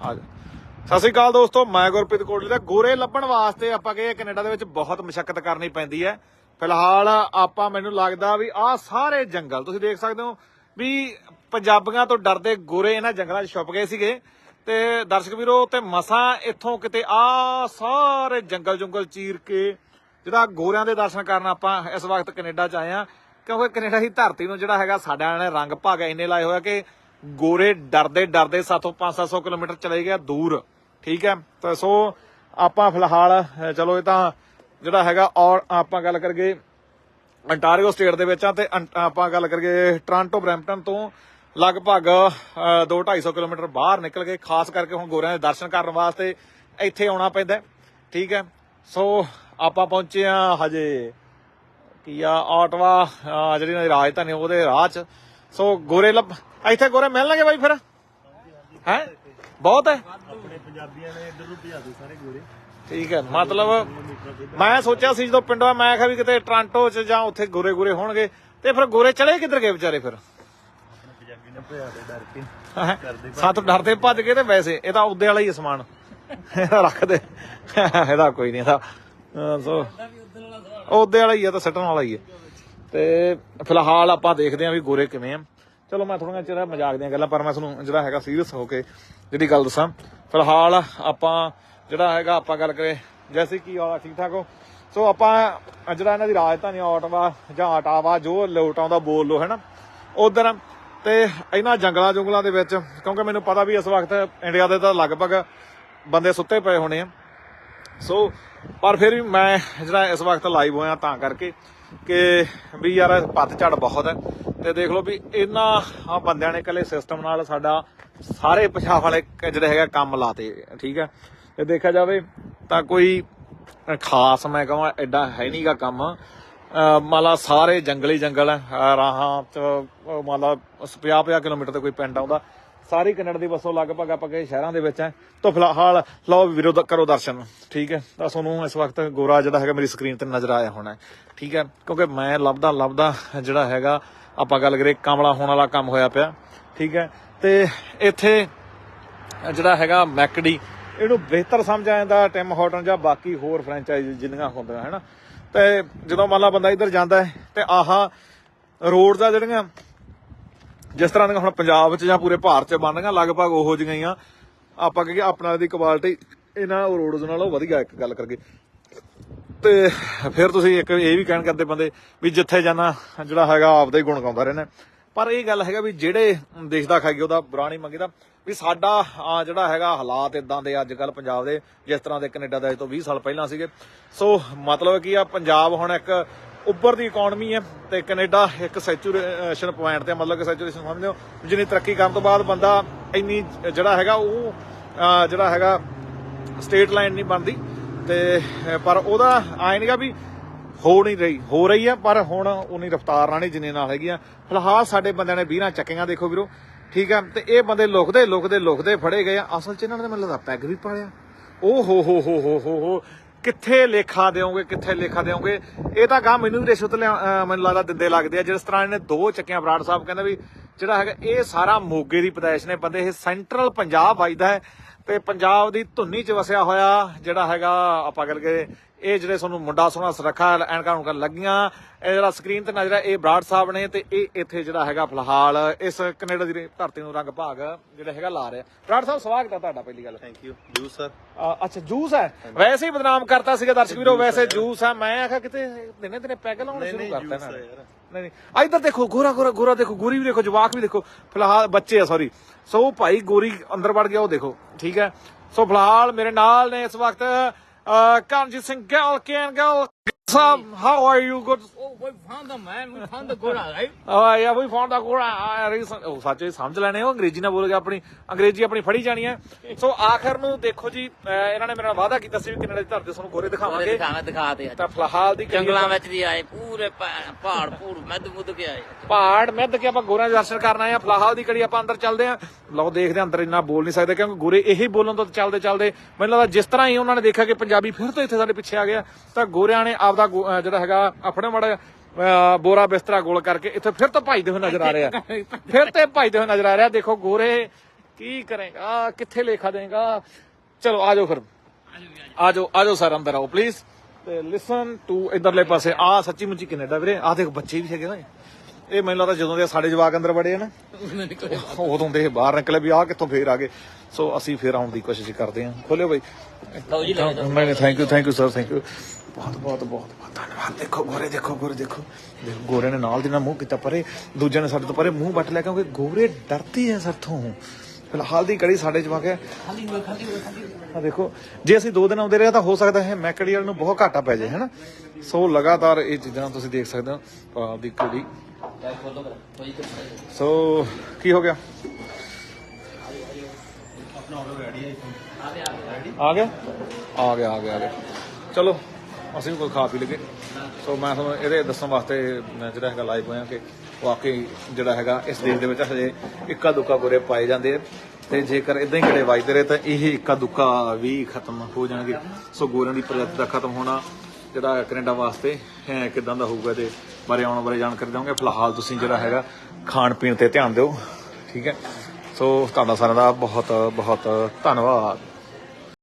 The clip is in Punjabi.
ਆ ਜਾ। ਸਤਿ ਸ਼੍ਰੀ ਅਕਾਲ ਦੋਸਤੋ, ਮੈਂ ਗੁਰਪ੍ਰੀਤ ਕੋਟਲੀ ਦਾ ਗੋਰੇ ਲੱਭਣ ਵਾਸਤੇ ਆਪਾਂ ਗਏ ਕੈਨੇਡਾ ਦੇ ਵਿੱਚ ਬਹੁਤ ਮੁਸ਼ਕਲ ਕਰਨੀ ਪੈਂਦੀ ਹੈ। ਫਿਲਹਾਲ ਆਪਾਂ ਮੈਨੂੰ ਲੱਗਦਾ ਵੀ ਆਹ ਸਾਰੇ ਜੰਗਲ, ਤੁਸੀਂ ਦੇਖ ਸਕਦੇ ਹੋ ਵੀ ਪੰਜਾਬੀਆਂ ਤੋਂ ਡਰਦੇ ਗੋਰੇ ਇਹਨਾਂ ਜੰਗਲਾਂ 'ਚ ਛੁਪ ਗਏ ਸੀਗੇ। ਤੇ ਦਰਸ਼ਕ ਵੀਰੋ, ਤੇ ਮਸਾਂ ਇੱਥੋਂ ਕਿਤੇ ਆ ਸਾਰੇ ਜੰਗਲ ਜੰਗਲ ਚੀਰ ਕੇ, ਜਿਹੜਾ ਗੋਰਿਆਂ ਦੇ ਦਰਸ਼ਨ ਕਰਨ ਆਪਾਂ ਇਸ ਵਕਤ ਕੈਨੇਡਾ 'ਚ ਆਏ ਆ ਕਿਉਂਕਿ ਕੈਨੇਡਾ ਦੀ ਧਰਤੀ ਨੂੰ ਜਿਹੜਾ ਹੈਗਾ ਸਾਡਿਆਂ ਨੇ ਰੰਗ ਭਾਗ ਇੰਨੇ ਲਾਏ ਹੋਇਆ ਕਿ ਗੋਰੇ ਡਰਦੇ ਡਰਦੇ ਸਾਥੋਂ 5-700 ਕਿਲੋਮੀਟਰ ਚਲੇ ਗਿਆ ਦੂਰ। ਠੀਕ ਹੈ? ਤਾਂ ਸੋ ਆਪਾਂ ਫਿਲਹਾਲ ਚਲੋ ਇਹ ਤਾਂ ਜਿਹੜਾ ਹੈਗਾ ਔਰ ਆਪਾਂ ਗੱਲ ਕਰਗੇ ਅੰਟਾਰੀਓ ਸਟੇਟ ਦੇ ਵਿੱਚ ਆ ਤੇ ਆਪਾਂ ਗੱਲ ਕਰਗੇ ਟ੍ਰਾਂਟੋ ਬਰੈਂਪਟਨ ਤੋਂ ਲਗਭਗ 2-250 ਕਿਲੋਮੀਟਰ ਬਾਹਰ ਨਿਕਲ ਕੇ, ਖਾਸ ਕਰਕੇ ਹੁਣ ਗੋਰਿਆਂ ਦੇ ਦਰਸ਼ਨ ਕਰਨ ਵਾਸਤੇ ਇੱਥੇ ਆਉਣਾ ਪੈਂਦਾ ਠੀਕ ਹੈ? ਸੋ ਆਪਾਂ ਪਹੁੰਚੇ ਆ ਹਜੇ ਕੀ ਆ, ਆਟਵਾ ਜਿਹੜੀ ਰਾਜਧਾਨੀ ਉਹਦੇ ਰਾਹ ਚ। ਸੋ ਗੋਰੇ ਲੱਭ ਇੱਥੇ ਗੋਰੇ ਮਿਲਣਗੇ ਬਾਈ ਫਿਰ? ਹੈ? ਬਹੁਤ ਹੈ? ਆਪਣੇ ਪੰਜਾਬੀਆਂ ਨੇ ਇੱਧਰ ਨੂੰ ਭਜਾ ਦੋ ਸਾਰੇ ਗੋਰੇ। ਠੀਕ ਹੈ ਮਤਲਬ ਮੈਂ ਸੋਚਿਆ ਸੀ ਜਦੋਂ ਪਿੰਡੋਂ ਮੈਂ ਕਿਹਾ ਵੀ ਕਿਤੇ ਟ੍ਰਾਂਟੋ ਚ ਜਾਂ ਉੱਥੇ ਗੋਰੇ ਗੋਰੇ ਹੋਣਗੇ ਤੇ ਫਿਰ ਗੋਰੇ ਚਲੇ ਕਿੱਧਰ ਗਏ ਵਿਚਾਰੇ ਫਿਰ? ਪੰਜਾਬੀ ਨੇ ਭਜਾ ਦੇ ਡਰ ਕੇ? ਸੱਤ ਡਰਦੇ ਭੱਜ ਗਏ ਤੇ ਵੈਸੇ ਇਹ ਤਾਂ ਉਹਦੇ ਵਾਲਾ ਹੀ ਸਮਾਨ। ਇਹਦਾ ਰੱਖ ਦੇ। ਇਹਦਾ ਕੋਈ ਨਹੀਂ ਇਹਦਾ ਸੋ ਉਹਦੇ ਵਾਲਾ ਹੀ ਆ ਤਾਂ ਸੱਟਣ ਵਾਲਾ ਹੀ ਹੈ। ਤੇ ਫਿਲਹਾਲ ਆਪਾਂ ਦੇਖਦੇ ਆਂ ਵੀ ਗੋਰੇ ਕਿਵੇਂ ਆ। ਚਲੋ ਮੈਂ ਥੋੜਾ ਜਿਹਾ ਮਜ਼ਾਕ ਦੀਆਂ ਗੱਲਾਂ, ਪਰ ਮੈਂ ਤੁਹਾਨੂੰ ਜਿਹੜਾ ਹੈਗਾ ਸੀਰੀਅਸ ਹੋ ਕੇ ਜਿਹੜੀ ਗੱਲ ਦੱਸਾਂ। ਫਿਲਹਾਲ ਆਪਾਂ ਜਿਹੜਾ ਹੈਗਾ, ਆਪਾਂ ਗੱਲ ਕਰੇ ਜੈਸੇ ਕੀ ਆ, ਠੀਕ ਠਾਕ ਹੋ? ਸੋ ਆਪਾਂ ਜਿਹੜਾ ਇਹਨਾਂ ਦੀ ਰਾਜਧਾਨੀ ਆਟਵਾ ਜਾਂ ਆਟਾਵਾ, ਜੋ ਲੋਟ ਆਉਂਦਾ ਬੋਲ ਲੋ ਹੈਨਾ? ਉਧਰ, ਤੇ ਇਹਨਾਂ ਜੰਗਲਾਂ ਜੰਗਲਾਂ ਦੇ ਵਿੱਚ, ਕਿਉਂਕਿ ਮੈਨੂੰ ਪਤਾ ਵੀ ਇਸ ਵਕਤ ਇੰਡੀਆ ਦੇ ਤਾਂ ਲਗਭਗ ਬੰਦੇ ਸੁੱਤੇ ਪਏ ਹੋਣੇ ਆ। ਸੋ, ਪਰ ਫਿਰ ਵੀ ਮੈਂ ਜਿਹੜਾ ਇਸ ਵਕਤ ਲਾਈਵ ਹੋਇਆ ਤਾਂ ਕਰਕੇ ਕਿ ਵੀ ਯਾਰ ਪੱਤ ਝੜ ਬਹੁਤ ਹੈ। ਤੇ ਦੇਖ ਲਓ ਵੀ ਇਹਨਾਂ ਆ ਬੰਦਿਆਂ ਨੇ ਇਕੱਲੇ ਸਿਸਟਮ ਨਾਲ ਸਾਡਾ ਸਾਰੇ ਪੰਜਾਬ ਵਾਲੇ ਜਿਹੜੇ ਹੈਗਾ ਕੰਮ ਲਾਤੇ, ਠੀਕ ਹੈ ਤੇ ਦੇਖਿਆ ਜਾਵੇ ਤਾਂ ਕੋਈ ਖਾਸ ਮੈਂ ਕਹਾਂ ਐਡਾ ਹੈ ਨਹੀਂਗਾ ਕੰਮ। ਅਹ ਸਾਰੇ ਜੰਗਲੀ ਜੰਗਲ ਰਾਹਾਂ ਚ, ਅਹ ਮੰਨ ਲਾ 50-50 ਕਿਲੋਮੀਟਰ ਤੇ ਕੋਈ ਪਿੰਡ ਆਉਂਦਾ, ਸਾਰੀ ਕੈਨੇਡਾ ਦੀ ਵਸੋਂ ਲਗਭਗ ਆਪਾਂ ਕਹੇ ਸ਼ਹਿਰਾਂ ਦੇ ਵਿੱਚ ਹੈ। ਤਾਂ ਫਿਲਹਾਲ ਲਓ ਵੀਰੋ ਕਰੋ ਦਰਸ਼ਨ, ਠੀਕ ਹੈ? ਤਾਂ ਤੁਹਾਨੂੰ ਇਸ ਵਕਤ ਗੋਰਾ ਜਿਹੜਾ ਹੈਗਾ ਮੇਰੀ ਸਕਰੀਨ ਤੇ ਨਜ਼ਰ ਆਇਆ ਹੋਣਾ ਠੀਕ ਹੈ? ਕਿਉਂਕਿ ਮੈਂ ਲੱਭਦਾ ਲੱਭਦਾ ਜਿਹੜਾ ਹੈਗਾ ਆਪਾਂ ਗੱਲ ਕਰੇ ਕਮਲਾ ਹੋਣ ਵਾਲਾ ਕੰਮ ਹੋਇਆ ਪਿਆ, ਠੀਕ ਹੈ। ਤੇ ਇੱਥੇ ਜਿਹੜਾ ਹੈਗਾ ਮੈਕਡੀ, ਇਹਨੂੰ ਬਿਹਤਰ ਸਮਝਿਆ ਜਾਂਦਾ ਟਿਮ ਹਾਰਟਨ ਜਾਂ ਬਾਕੀ ਹੋਰ ਫਰੈਂਚਾਈਜ਼ ਜਿੰਨੀਆਂ ਹੁੰਦੀਆਂ, ਹੈਨਾ। ਤੇ ਜਦੋਂ ਮੰਨ ਲਾ ਬੰਦਾ ਇੱਧਰ ਜਾਂਦਾ ਹੈ, ਤੇ ਆਹਾ ਰੋਡਸ ਆ ਜਿਹੜੀਆਂ, ਜਿਸ ਤਰ੍ਹਾਂ ਦੀਆਂ ਹੁਣ ਪੰਜਾਬ 'ਚ ਜਾਂ ਪੂਰੇ ਭਾਰਤ 'ਚ ਬਣਦੀਆਂ ਲਗਭਗ ਉਹੋ ਜਿਹੀਆਂ ਆਪਾਂ ਕਹੀਏ ਆਪਣਾ ਦੀ ਕੁਆਲਿਟੀ ਇਹਨਾਂ ਰੋਡਸ ਨਾਲੋਂ ਵਧੀਆ, ਇੱਕ ਗੱਲ ਕਰਕੇ। ਤੇ ਫਿਰ ਤੁਸੀਂ ਇੱਕ ਇਹ ਵੀ ਕਹਿਣ ਕਰਦੇ ਬੰਦੇ ਵੀ ਜਿੱਥੇ ਜਾਣਾ ਜਿਹੜਾ ਹੈਗਾ ਆਪਦਾ ਹੀ ਗੁਣ ਗਾਉਂਦਾ ਰਹਿਣਾ। ਪਰ ਇਹ ਗੱਲ ਹੈਗਾ ਵੀ ਜਿਹੜੇ ਦੇਖਦਾ ਖਾਈਏ ਉਹਦਾ ਬੁਰਾ ਨਹੀਂ ਮੰਗੀਦਾ। ਵੀ ਸਾਡਾ ਜਿਹੜਾ ਹੈਗਾ ਹਾਲਾਤ ਇਦਾਂ ਦੇ ਅੱਜ ਕੱਲ ਪੰਜਾਬ ਦੇ, ਜਿਸ ਤਰ੍ਹਾਂ ਦੇ ਕੈਨੇਡਾ ਦੇ ਅੱਜ ਤੋਂ 20 ਸਾਲ ਪਹਿਲਾਂ ਸੀਗੇ। ਸੋ ਮਤਲਬ ਕੀ ਆ, ਪੰਜਾਬ ਹੁਣ ਇੱਕ ਉੱਪਰ ਦੀ ਇਕਨੋਮੀ ਹੈ ਤੇ ਕੈਨੇਡਾ ਇੱਕ ਸੈਚੂਰੇਸ਼ਨ ਪੁਆਇੰਟ ਤੇ ਮਤਲਬ ਕਿ ਸੈਚੂਰੇਸ਼ਨ ਸਮਝਦੇ ਹੋ? ਜਿੰਨੀ ਤਰੱਕੀ ਕਰਨ ਤੋਂ ਬਾਅਦ ਬੰਦਾ ਇੰਨੀ ਜਿਹੜਾ ਹੈਗਾ ਉਹ ਜਿਹੜਾ ਹੈਗਾ ਸਟੇਟ ਲਾਈਨ ਨਹੀਂ ਬਣਦੀ। ਤੇ ਪਰ ਉਹਦਾ ਆਏ ਨਹੀਂਗਾ ਵੀ ਹੋ ਨਹੀਂ ਰਹੀ, ਹੋ ਰਹੀ ਆ, ਪਰ ਹੁਣ ਉਨੀ ਰਫਤਾਰ ਨਾਲ ਨਹੀਂ ਜਿੰਨੇ ਨਾਲ ਹੈਗੀ ਫਿਲਹਾਲ ਸਾਡੇ ਬੰਦਿਆਂ ਨੇ 20 ਚੱਕੀਆਂ ਦੇਖੋ ਵੀਰੋ, ਠੀਕ ਆ, ਤੇ ਇਹ ਬੰਦੇ ਲੁਕਦੇ ਲੁਕਦੇ ਲੁਕਦੇ ਫੜੇ ਗਏ ਆ। ਅਸਲ ਚ ਇਹਨਾਂ ਨੇ ਮੈਨੂੰ ਲੱਗਦਾ ਪੈਗ ਵੀ ਪਾਲਿਆ। ਓ ਹੋ ਹੋ ਹੋ ਹੋ ਹੋ ਹੋ, ਕਿੱਥੇ ਲੇਖਾ ਦਿਓਗੇ, ਕਿੱਥੇ ਲੇਖਾ ਦਿਓਗੇ? ਇਹ ਤਾਂ ਗਾਂ ਮੈਨੂੰ ਵੀ ਰਿਸ਼ਵਤ ਲਿਆ- ਮੈਨੂੰ ਲੱਗਦਾ ਦਿੰਦੇ ਲੱਗਦੇ ਆ। ਜਿਸ ਤਰ੍ਹਾਂ ਇਹਨੇ ਦੋ ਚੱਕੀਆਂ ਬਰਾੜ ਸਾਹਿਬ ਕਹਿੰਦਾ ਵੀ ਜਿਹੜਾ ਹੈਗਾ, ਇਹ ਸਾਰਾ ਮੋਗੇ ਦੀ ਪਦਾਇਸ਼ ਨੇ ਬੰਦੇ, ਇਹ ਸੈਂਟਰਲ ਪੰਜਾਬ ਵੱਜਦਾ ਹੈ। ਤੇ ਪੰਜਾਬ ਦੀ ਧੁੰਨੀ ਚ ਵਸਿਆ ਹੋਇਆ ਜਿਹੜਾ ਹੈਗਾ ਆਪਾਂ ਗੱਲ ਕਰੀਏ ਇਹ ਜਿਹੜੇ ਤੁਹਾਨੂੰ ਮੁੰਡਾ ਸੋਹਣਾ ਸੁਰੱਖਾ ਐਨਕਾਂ ਨੂੰ ਲੱਗੀਆਂ ਇਹ ਜਿਹੜਾ ਸਕਰੀਨ ਤੇ ਨਜ਼ਰ ਆ ਇਹ ਬਰਾੜ ਸਾਹਿਬ ਨੇ ਤੇ ਇਹ ਇੱਥੇ ਜਿਹੜਾ ਹੈਗਾ ਫਿਲਹਾਲ ਇਸ ਕੈਨੇਡਾ ਦੀ ਧਰਤੀ ਨੂੰ ਰੰਗ ਭਾਗ ਜਿਹੜਾ ਹੈਗਾ ਲਾ ਰਿਹਾ। ਬਰਾੜ ਸਾਹਿਬ ਸਵਾਗਤ ਹੈ ਤੁਹਾਡਾ ਪਹਿਲੀ ਗੱਲ। ਥੈਂਕ ਯੂ ਜੂ ਸਰ ਅੱਛਾ ਜੂਸ ਹੈ? ਵੈਸੇ ਹੀ ਬਦਨਾਮ ਕਰਤਾ ਸੀਗਾ ਦਰਸ਼ਕ ਵੀਰੋ ਵੈਸੇ ਜੂਸ ਹੈ ਮੈਂ ਆਖਿਆ ਕਿਤੇ ਦਿਨੇ ਦਿਨੇ ਪੈਗ ਲਾਉਣਾ ਸ਼ੁਰੂ ਕਰਤਾ ਜੂਸ ਨੇ। ਨਹੀਂ ਨਹੀਂ ਆ ਇੱਧਰ ਦੇਖੋ ਗੋਰਾ ਗੋਰਾ ਗੋਰਾ ਦੇਖੋ ਗੋਰੀ ਵੀ ਦੇਖੋ ਜਵਾਕ ਵੀ ਦੇਖੋ ਫਿਲਹਾਲ ਬੱਚੇ ਆ ਸੌਰੀ ਸੋ ਭਾਈ ਗੋਰੀ ਅੰਦਰ ਵੜ ਗਿਆ ਉਹ ਦੇਖੋ। ਠੀਕ ਹੈ। ਸੋ ਫਿਲਹਾਲ ਮੇਰੇ ਨਾਲ ਨੇ ਇਸ ਵਕਤ ਅ, ਕਰਨਜੀਤ ਸਿੰਘ ਗੱਲ ਕੈਨ ਗੱਲ। ਸਾਹਿਬ how are you good Oh, we found the man. We found the Gora, right? ਆ ਯਾ ਵੀ ਫਾਊਂਡ ਦਾ ਗੋਰਾ ਉਹ ਸੱਚੇ ਸਮਝ ਲੈਣੇ ਉਹ ਅੰਗਰੇਜ਼ੀ ਨਾਲ ਬੋਲ ਗਿਆ ਆਪਣੀ ਅੰਗਰੇਜ਼ੀ ਆਪਣੀ ਫੜੀ ਜਾਣੀ ਹੈ ਸੋ ਆਖਰ ਨੂੰ ਦੇਖੋ ਜੀ ਇਹਨਾਂ ਨੇ ਮੇਰੇ ਨਾਲ ਵਾਅਦਾ ਕੀਤਾ ਸੀ ਵੀ ਕੈਨੇਡਾ ਦੀ ਧਰਤੀ ਤੁਹਾਨੂੰ ਗੋਰੇ ਦਿਖਾਵਾਂਗੇ ਦਿਖਾਵੇਂ ਦਿਖਾਤੇ ਤਾਂ ਫਿਲਹਾਲ ਦੀ ਜੰਗਲਾਂ ਵਿੱਚ ਦੀ ਆਏ ਪੂਰੇ ਪਹਾੜ ਪੂੜ ਮੱਧ ਮੁੱਧ ਕੇ ਆਏ ਪਹਾੜ ਮਿੱਧ ਕੇ ਆਪਾਂ ਗੋਰਿਆਂ ਦੇ ਦਰਸ਼ਨ ਕਰਨ ਆਏ ਆ ਫਿਲਹਾਲ ਦੀ ਕੜੀ ਆਪਾਂ ਅੰਦਰ ਚੱਲਦੇ ਆ ਲਓ ਦੇਖਦੇ ਆ ਅੰਦਰ ਇੰਨਾ ਬੋਲ ਨਹੀਂ ਸਕਦੇ ਕਿਉਂਕਿ ਗੋਰੇ ਇਹੀ ਬੋਲਣ ਤੋਂ ਚੱਲਦੇ ਚੱਲਦੇ ਮੈਨੂੰ ਲੱਗਦਾ ਜਿਸ ਤਰ੍ਹਾਂ ਹੀ ਉਹਨਾਂ ਨੇ ਦੇਖਿਆ ਕਿ ਪੰਜਾਬੀ ਫਿਰ ਤੋਂ ਇੱਥੇ ਸਾਡੇ ਪਿੱਛੇ ਆ ਗਿਆ ਤਾਂ ਗੋਰਿਆਂ ਨੇ ਆਪਦਾ ਗੋ- ਅਹ ਜਿਹੜਾ ਹੈਗਾ, ਆਪਣੇ ਮੜਾ ਬੋਰਾ ਬਿਸਤਰਾ ਗੋਲ ਕਰਕੇ ਇੱਥੇ ਫਿਰ ਤੋਂ ਭਜਦੇ ਹੋਏ ਨਜ਼ਰ ਆ ਰਹੇ। ਆ ਫਿਰ ਤੇ ਭਜਦੇ ਹੋਏ ਨਜ਼ਰ ਆ ਰਿਹਾ। ਦੇਖੋ ਗੋਰੇ, ਕੀ ਕਰੇਗਾ, ਕਿੱਥੇ ਲੇਖਾ ਦੇਗਾ ਚਲੋ, ਆ ਜਾਓ ਫਿਰ। ਆ ਜਾਓ ਆ ਜਾਓ ਸਰ, ਅੰਦਰ ਆਓ ਪਲੀਜ਼ ਤੇ ਲਿਸਨ ਟੂ ਇਧਰਲੇ ਪਾਸੇ। ਆ ਸੱਚੀ ਮੁੱਚੀ ਕੈਨੇਡਾ ਵੀਰੇ? ਆ ਦੇਖ, ਬੱਚੇ ਵੀ ਹੈਗੇ ਨਾ। ਇਹ ਮੈਨੂੰ ਲੱਗਦਾ ਜਦੋਂ ਦੇ ਸਾਡੇ ਜਵਾਕ ਅੰਦਰ ਵੜੇ ਆ ਨਾ ਉਦੋਂ ਦੇ ਬਾਹਰ ਨਿਕਲੇ ਵੀ ਆ ਕਿੱਥੋਂ ਫੇਰ ਆ ਗਏ। ਸੋ ਅਸੀਂ ਫੇਰ ਆਉਣ ਦੀ ਕੋਸ਼ਿਸ਼ ਕਰਦੇ ਹਾਂ। ਖੋਲਿਓ ਬਾਈ। ਲਓ ਜੀ ਨਹੀਂ thank you thank you sir thank you ਬਹੁਤ ਬਹੁਤ ਬਹੁਤ ਬਹੁਤ ਧੰਨਵਾਦ। ਦੇਖੋ ਗੋਰੇ ਦੇਖੋ ਗੋਰੇ ਦੇਖੋ। ਗੋਰੇ ਨੇ ਨਾਲ ਦੀ ਨਾਲ ਮੂੰਹ ਕੀਤਾ ਪਰੇ ਦੂਜੇ ਨੇ ਸਾਡੇ ਤੋਂ ਪਰੇ ਮੂੰਹ ਵੱਟ ਲਿਆ ਕਿਉਂਕਿ ਗੋਰੇ ਡਰਦੇ ਆ ਸਾਥੋਂ ਫਿਲਹਾਲ ਦੀ ਕੜੀ ਸਾਡੇ ਜਵਾਕ ਹੈ। ਆ ਦੇਖੋ ਜੇ ਅਸੀਂ ਦੋ ਦਿਨ ਆਉਂਦੇ ਰਹੇ ਤਾਂ ਹੋ ਸਕਦਾ ਹੈ ਮੈਕੜੀ ਵਾਲ ਨੂੰ ਬਹੁਤ ਘਾਟਾ ਪੈ ਜਾਏ ਹੈਨਾ ਸੋ ਲਗਾਤਾਰ ਇਹ ਚੀਜ਼ਾਂ ਤੁਸੀਂ ਦੇਖ ਸਕਦੇ ਹੋ। ਆਪਦੀ ਕੜੀ ਸੋ ਕੀ ਹੋ ਗਿਆ? ਆ ਗਿਆ? ਆ ਗਿਆ ਆ ਗਿਆ ਆ ਗਿਆ। ਚਲੋ, ਅਸੀਂ ਵੀ ਕੋਈ ਖਾ ਪੀ ਲਈਏ। ਸੋ ਮੈਂ ਤੁਹਾਨੂੰ ਇਹਦੇ ਦੱਸਣ ਵਾਸਤੇ ਜਿਹੜਾ ਹੈਗਾ ਲਾਈਵ ਹੋਇਆ ਕਿ ਵਾਕਈ ਜਿਹੜਾ ਹੈਗਾ ਇਸ ਦੇਸ਼ ਦੇ ਵਿੱਚ ਹਜੇ ਇੱਕਾ ਦੁੱਕਾ ਗੋਰੇ ਪਾਏ ਜਾਂਦੇ ਤੇ ਜੇਕਰ ਇਦਾਂ ਹੀ ਘੜੇ ਵਜਦੇ ਰਹੇ ਤਾਂ ਇਹ ਇੱਕਾ ਦੁੱਕਾ ਵੀ ਖਤਮ ਹੋ ਜਾਣਗੇ। ਸੋ ਗੋਰਿਆਂ ਦੀ ਪ੍ਰਜਾਤੀ ਦਾ ਖਤਮ ਹੋਣਾ ਜਿਹੜਾ ਕੈਨੇਡਾ ਵਾਸਤੇ, ਹੈ, ਕਿਦਾਂ ਦਾ ਹੋਊਗਾ ਤੇ ਬਾਰੇ, ਆਉਣ ਬਾਰੇ ਜਾਣਕਾਰੀ ਦਵਾਂਗੇ ਫਿਲਹਾਲ ਤੁਸੀਂ ਜਿਹੜਾ ਹੈਗਾ, ਖਾਣ ਪੀਣ ਤੇ ਧਿਆਨ ਦਿਓ, ਠੀਕ ਹੈ? ਸੋ ਤੁਹਾਡਾ ਸਾਰਿਆਂ ਦਾ ਬਹੁਤ ਬਹੁਤ ਧੰਨਵਾਦ।